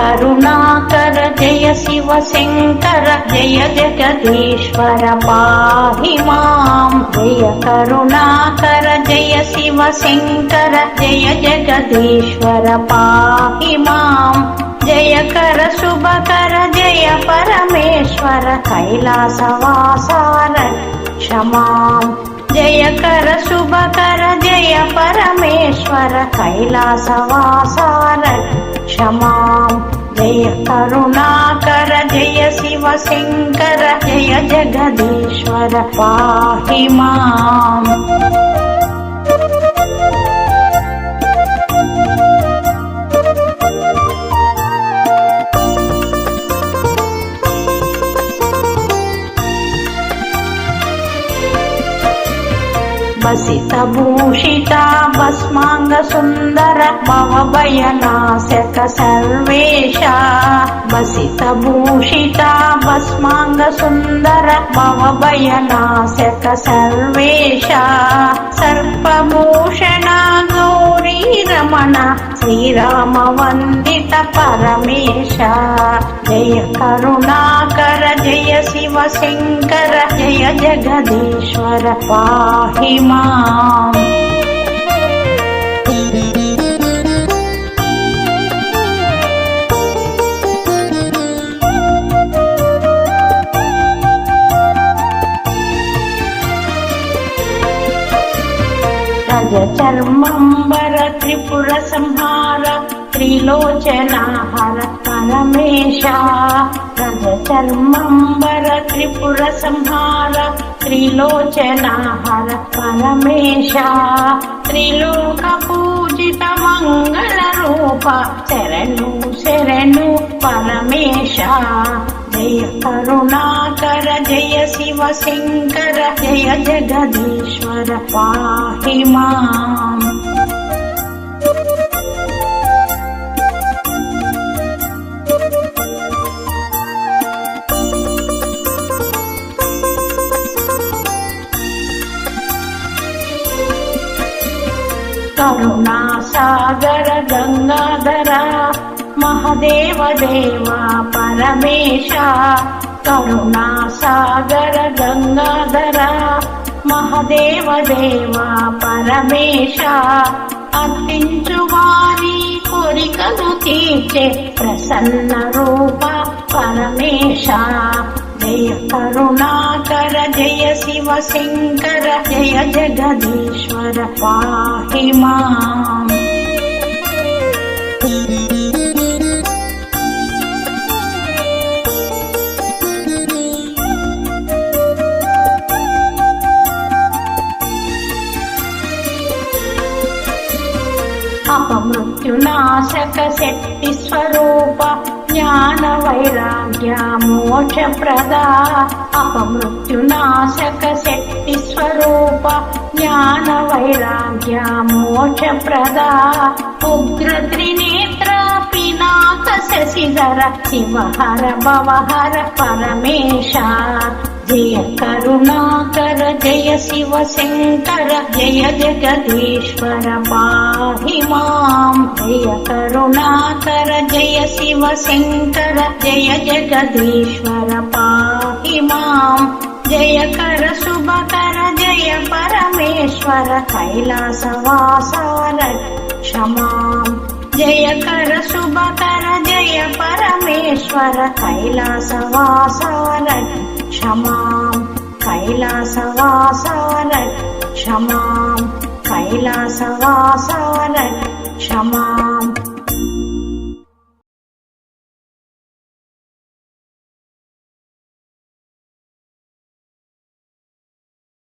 करुणाकर जय शिव सिं जय जगदीश्वर पाहि माम्। जय करुणाकर जय शिव सिंह जय जगदीश्वर पाहि माम्। जय कर शुभकर जय परमेश्वर कैलासवासार क्षमाम्। जय कर शुभकर जय परमेश्वर कैलासवासार పరమేశ్వర కైలాసవాసార క్షమాం. జయ కరుణాకర జయ శివ శంకర జయ జగదీశ్వర పాహి మాం బసిత భూషిత భస్మాంగ సుందర భవ భయనాశక సర్వేశ బసిత భూషిత భస్మాంగ రమణ శ్రీరామ వందిత పరమేశ. జయ కరుణాకర జయ శివ శంకర జయ జగదీశ్వర పాహి మాం చర్మంబర త్రిపుర సంహార త్రిలోచనాహర పరమేశ రజ చర్మంబర త్రిపుర సంహార త్రిలోచనాహర పరమేశ త్రిలోక పూజిత మంగళ రూప శరణు శరణు పరమేశ జయ కరుణాకర జయ శివ శంకర జయ జగదీశ్వర పాహి మాం కరుణా సాగర గంగాధర మహదేవ దేవ పరమేశ కరుణా సాగర గంగాధర మహదేవ దేవ పరమేశ అర్పించు వారి కోరికలు తీర్చే ప్రసన్న రూప పరమేశ. జయ కరుణాకర జయ శివ శంకర జయ జగదీశ్వర పాహి మా अपमृत्युनाशकसे ईश्वपा ज्ञानवैराग्या मोचप्रदा अपमृत्युनाशकसे विश्वरूप ज्ञानवैराग्या मोचप्रदा उग्र त्रिनेत्रापि नाकशिधर शिवहर भवहर परमेश జయ కరుణాకర జయ శివ శంకర జయ జగదీశ్వర పాహి మాం జయ కరుణాకర జయ శివ శంకర జయ జగదీశ్వర పాహి మాం జయ కర శుభకర జయ పరమేశ్వర కైలాసవాసార క్షమాం. జయ కర శుభకర జయ పరమేశ్వర కైలాసవాసార क्षमा कैला सङ्गा सवन क्षमा कैला सङ्गन क्षमा